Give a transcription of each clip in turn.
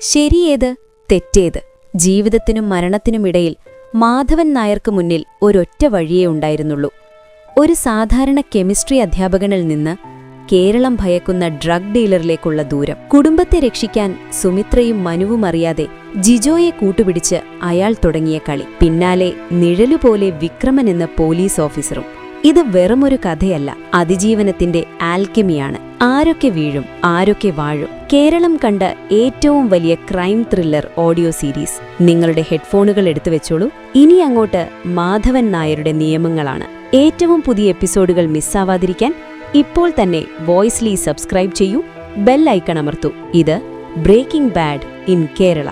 ശരിയേത് തെറ്റേത്. ജീവിതത്തിനും മരണത്തിനുമിടയിൽ മാധവൻ നായർക്ക് മുന്നിൽ ഒരൊറ്റ വഴിയേ ഉണ്ടായിരുന്നുള്ളൂ. ഒരു സാധാരണ കെമിസ്ട്രി അധ്യാപകനിൽ നിന്ന് കേരളം ഭയക്കുന്ന ഡ്രഗ് ഡീലറിലേക്കുള്ള ദൂരം. കുടുംബത്തെ രക്ഷിക്കാൻ സുമിത്രയും മനുവും അറിയാതെ ജിജോയെ കൂട്ടുപിടിച്ച് അയാൾ തുടങ്ങിയ കളി. പിന്നാലെ നിഴലുപോലെ വിക്രമൻ എന്ന പോലീസ് ഓഫീസറും ഇത് വെറുമൊരു കഥയല്ല. അതിജീവനത്തിന്റെ ആൽക്കെമിയാണ്. ആരൊക്കെ വീഴും ആരൊക്കെ വാഴും. കേരളം കണ്ട ഏറ്റവും വലിയ ക്രൈം ത്രില്ലർ ഓഡിയോ സീരീസ്. നിങ്ങളുടെ ഹെഡ്ഫോണുകൾ എടുത്തു വെച്ചോളൂ. ഇനി അങ്ങോട്ട് മാധവൻ നായരുടെ നിയമങ്ങളാണ്. ഏറ്റവും പുതിയ എപ്പിസോഡുകൾ മിസ്സാവാതിരിക്കാൻ ഇപ്പോൾ തന്നെ വോയിസ്ലി സബ്സ്ക്രൈബ് ചെയ്യൂ. ബെൽ ഐക്കൺ അമർത്തൂ. ഇത് ബ്രേക്കിംഗ് ബാഡ് ഇൻ കേരള.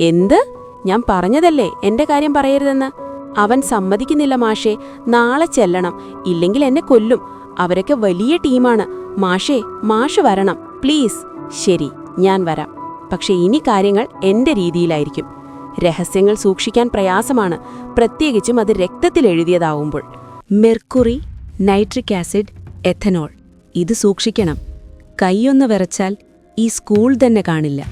എന്ത്? ഞാൻ പറഞ്ഞതല്ലേ? എന്റെ കാര്യം പറയരുതെന്ന്. അവൻ സമ്മതിക്കുന്നില്ല മാഷേ. നാളെ ചെല്ലണം. ഇല്ലെങ്കിൽ എന്നെ കൊല്ലും. അവരൊക്കെ വലിയ ടീമാണ്. മാഷേ മാഷ് വരണം. പ്ലീസ്. ശരി ഞാൻ വരാം. പക്ഷെ ഇനി കാര്യങ്ങൾ എന്റെ രീതിയിലായിരിക്കും. രഹസ്യങ്ങൾ സൂക്ഷിക്കാൻ പ്രയാസമാണ്. പ്രത്യേകിച്ചും അത് രക്തത്തിൽ എഴുതിയതാവുമ്പോൾ. Mercury nitric acid ethanol. ഇത് സൂക്ഷിക്കണം. കൈയൊന്ന് വിറച്ചാൽ ഈ സ്കൂൾ തന്നെ കാണില്ല.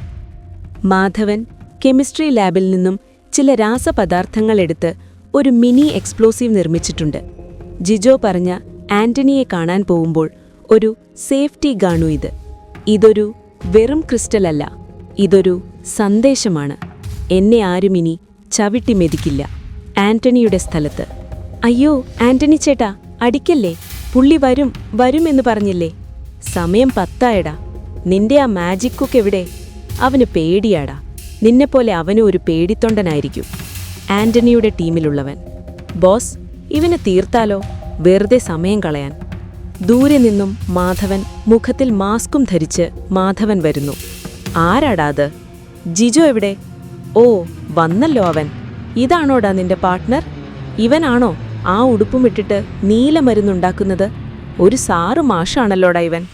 മാധവൻ കെമിസ്ട്രി ലാബിൽ നിന്നും ചില രാസപദാർത്ഥങ്ങൾ എടുത്ത് ഒരു മിനി എക്സ്പ്ലോസീവ് നിർമ്മിച്ചിട്ടുണ്ട്. ജിജോ പറഞ്ഞ ആന്റണിയെ കാണാൻ പോകുമ്പോൾ ഒരു സേഫ്റ്റി ഗാണു ഇത്. ഇതൊരു വെറും ക്രിസ്റ്റൽ അല്ല ഇതൊരു സന്ദേശമാണ്. എന്നെ ആരും ഇനി ചവിട്ടി മെതിക്കില്ല. ആന്റണിയുടെ സ്ഥലത്ത്. അയ്യോ ആന്റണി ചേട്ടാ അടിക്കല്ലേ? പുള്ളി വരും വരുമെന്ന് പറഞ്ഞില്ലേ? സമയം പത്തായടാ. നിന്റെ ആ മാജിക് കുക്ക് എവിടെ? അവന് പേടിയാടാ. നിന്നെപ്പോലെ അവനും ഒരു പേടിത്തൊണ്ടനായിരിക്കും. ആന്റണിയുടെ ടീമിലുള്ളവൻ. ബോസ് ഇവനെ തീർത്താലോ? വെറുതെ സമയം കളയാൻ. ദൂരെ നിന്നും മാധവൻ മുഖത്തിൽ മാസ്കും ധരിച്ച് മാധവൻ വരുന്നു. ആരാടാത് ജിജോ എവിടെ? ഓ വന്നല്ലോ അവൻ. ഇതാണോടാ നിന്റെ പാർട്ട്ണർ? ഇവനാണോ ആ ഉടുപ്പും ഇട്ടിട്ട് നീലമരുന്നുണ്ടാക്കുന്നത് ഒരു സാറു മാഷാണല്ലോടാ ഇവൻ.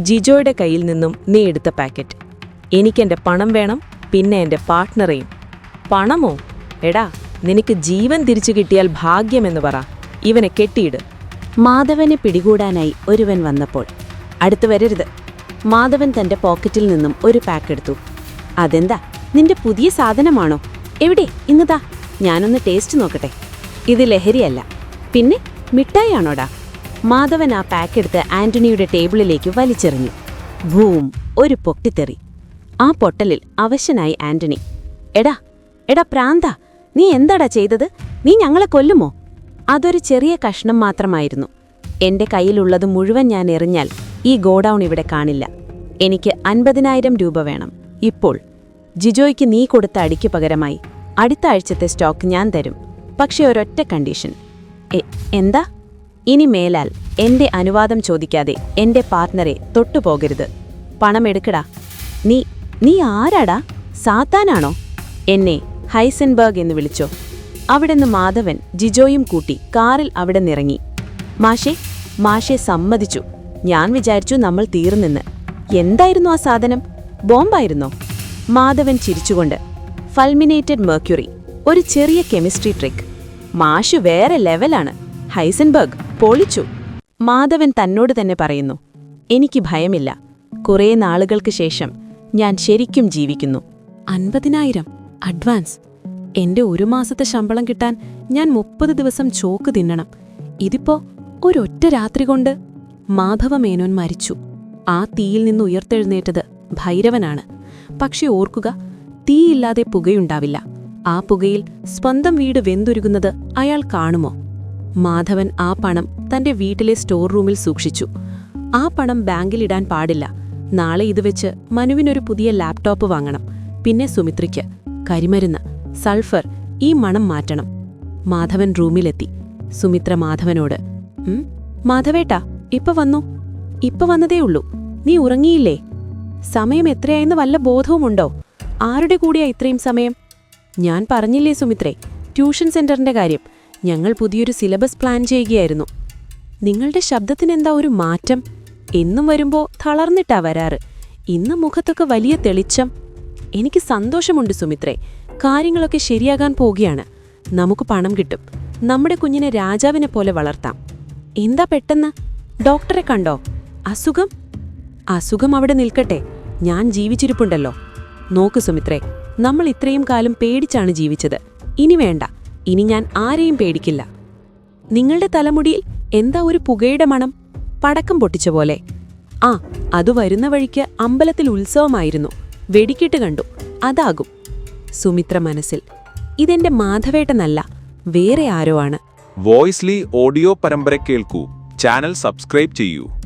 ജിജോയുടെ കയ്യിൽ നിന്നും നീ എടുത്ത പാക്കറ്റ്. എനിക്കെന്റെ പണം വേണം പിന്നെ എന്റെ പാർട്ട്ണറെയും. പണമോ? എടാ നിനക്ക് ജീവൻ തിരിച്ചു കിട്ടിയാൽ ഭാഗ്യമെന്ന് പറ. ഇവനെ കെട്ടിയിട്. മാധവനെ പിടികൂടാനായി ഒരുവൻ വന്നപ്പോൾ. അടുത്തു വരരുത്. മാധവൻ തന്റെ പോക്കറ്റിൽ നിന്നും ഒരു പാക്ക് എടുത്തു. അതെന്താ? നിന്റെ പുതിയ സാധനമാണോ? എവിടെ? ഇന്നതാ. ഞാനൊന്ന് ടേസ്റ്റ് നോക്കട്ടെ. ഇത് ലഹരിയല്ല. പിന്നെ മിഠായിയാണോടാ? മാധവൻ ആ പാക്ക് എടുത്ത് ആന്റണിയുടെ ടേബിളിലേക്ക് വലിച്ചെറിഞ്ഞു. ഭൂം ഒരു പൊട്ടിത്തെറി. ആ പൊട്ടലിൽ അവശനായി ആന്റണി. എടാ എടാ പ്രാന്ത. നീ എന്താടാ ചെയ്തത്? നീ ഞങ്ങളെ കൊല്ലുമോ? അതൊരു ചെറിയ കഷ്ണം മാത്രമായിരുന്നു. എന്റെ കയ്യിലുള്ളത് മുഴുവൻ ഞാൻ എറിഞ്ഞാൽ ഈ ഗോഡൗൺ ഇവിടെ കാണില്ല. എനിക്ക് അൻപതിനായിരം രൂപ വേണം. ഇപ്പോൾ ജിജോയ്ക്ക് നീ കൊടുത്ത അടിക്ക് പകരമായി അടുത്ത ആഴ്ചത്തെ സ്റ്റോക്ക് ഞാൻ തരും. പക്ഷെ ഒരൊറ്റ കണ്ടീഷൻ. എന്താ? ഇനി മേലാൽ എന്റെ അനുവാദം ചോദിക്കാതെ എന്റെ പാർട്ട്ണറെ തൊട്ടുപോകരുത്. പണം എടുക്കടാ. നീ നീ ആരാടാ? സാത്താനാണോ? എന്നെ ഹൈസൻബർഗ് എന്ന് വിളിച്ചോ. അവിടെന്ന് മാധവൻ ജിജോയും കൂട്ടി കാറിൽ അവിടെ നിറങ്ങി മാഷെ മാഷെ സമ്മതിച്ചു. ഞാൻ വിചാരിച്ചു നമ്മൾ തീർന്നെന്ന്. എന്തായിരുന്നു ആ സാധനം? ബോംബായിരുന്നോ? മാധവൻ ചിരിച്ചുകൊണ്ട് ഫൾമിനേറ്റഡ് മെർക്യൂറി ഒരു ചെറിയ കെമിസ്ട്രി ട്രിക്ക് മാഷ് വേറെ ലെവലാണ്. ഹൈസൻബർഗ് പൊളിച്ചു. മാധവൻ തന്നോട് തന്നെ പറയുന്നു എനിക്ക് ഭയമില്ല. കുറേ നാളുകൾക്ക് ശേഷം ഞാൻ ശരിക്കും ജീവിക്കുന്നു. അൻപതിനായിരം. അഡ്വാൻസ്. എന്റെ ഒരു മാസത്തെ ശമ്പളം കിട്ടാൻ ഞാൻ മുപ്പത് ദിവസം ചോക്ക് തിന്നണം. ഇതിപ്പോ ഒരൊറ്റ രാത്രി കൊണ്ട് മാധവ മേനോൻ മരിച്ചു. ആ തീയിൽ നിന്ന് ഉയർത്തെഴുന്നേറ്റത് ഭൈരവനാണ്. പക്ഷെ ഓർക്കുക തീയില്ലാതെ പുകയുണ്ടാവില്ല. ആ പുകയിൽ സ്വന്തം വീട് വെന്തുരുകുന്നത് അയാൾ കാണുമോ? മാധവൻ ആ പണം തന്റെ വീട്ടിലെ സ്റ്റോർ റൂമിൽ സൂക്ഷിച്ചു. ആ പണം ബാങ്കിലിടാൻ പാടില്ല. നാളെ ഇത് വെച്ച് മനുവിനൊരു പുതിയ ലാപ്ടോപ്പ് വാങ്ങണം. പിന്നെ സുമിത്രയ്ക്ക്. കരിമരുന്ന് സൾഫർ ഈ മണം മാറ്റണം. മാധവൻ റൂമിലെത്തി. സുമിത്ര മാധവനോട് മാധവേട്ടാ ഇപ്പൊ വന്നു. ഇപ്പൊ വന്നതേ ഉള്ളൂ നീ ഉറങ്ങിയില്ലേ? സമയം എത്രയായെന്ന് വല്ല ബോധവുമുണ്ടോ? ആരുടെ കൂടിയാ ഇത്രയും സമയം? ഞാൻ പറഞ്ഞില്ലേ സുമിത്രേ ട്യൂഷൻ സെന്ററിന്റെ കാര്യം. ഞങ്ങൾ പുതിയൊരു സിലബസ് പ്ലാൻ ചെയ്യുകയായിരുന്നു. നിങ്ങളുടെ ശബ്ദത്തിനെന്താ ഒരു മാറ്റം? എന്നും വരുമ്പോ തളർന്നിട്ടാ വരാറ്. ഇന്ന് മുഖത്തൊക്കെ വലിയ തെളിച്ചം. എനിക്ക് സന്തോഷമുണ്ട് സുമിത്രേ. കാര്യങ്ങളൊക്കെ ശരിയാകാൻ പോകുകയാണ് നമുക്ക് പണം കിട്ടും. നമ്മുടെ കുഞ്ഞിനെ രാജാവിനെ പോലെ വളർത്താം. എന്താ പെട്ടെന്ന്? ഡോക്ടറെ കണ്ടോ? അസുഖം? അസുഖം അവിടെ നിൽക്കട്ടെ. ഞാൻ ജീവിച്ചിരിപ്പുണ്ടല്ലോ. നോക്ക് സുമിത്രേ നമ്മൾ ഇത്രയും കാലം പേടിച്ചാണ് ജീവിച്ചത്. ഇനി വേണ്ട. ഇനി ഞാൻ ആരെയും പേടിക്കില്ല. നിങ്ങളുടെ തലമുടിയിൽ എന്താ ഒരു പുകയുടെ മണം? പടക്കം പൊട്ടിച്ച പോലെ. ആ അത് വരുന്ന വഴിക്ക് അമ്പലത്തിൽ ഉത്സവമായിരുന്നു. വെടിക്കെട്ട് കണ്ടു. അതാകും. സുമിത്ര മനസ്സിൽ ഇതെന്റെ മാധവേട്ടനല്ല വേറെ ആരോ ആണ്. വോയിസ്ലി ഓഡിയോ പരമ്പര കേൾക്കൂ. ചാനൽ സബ്സ്ക്രൈബ് ചെയ്യൂ.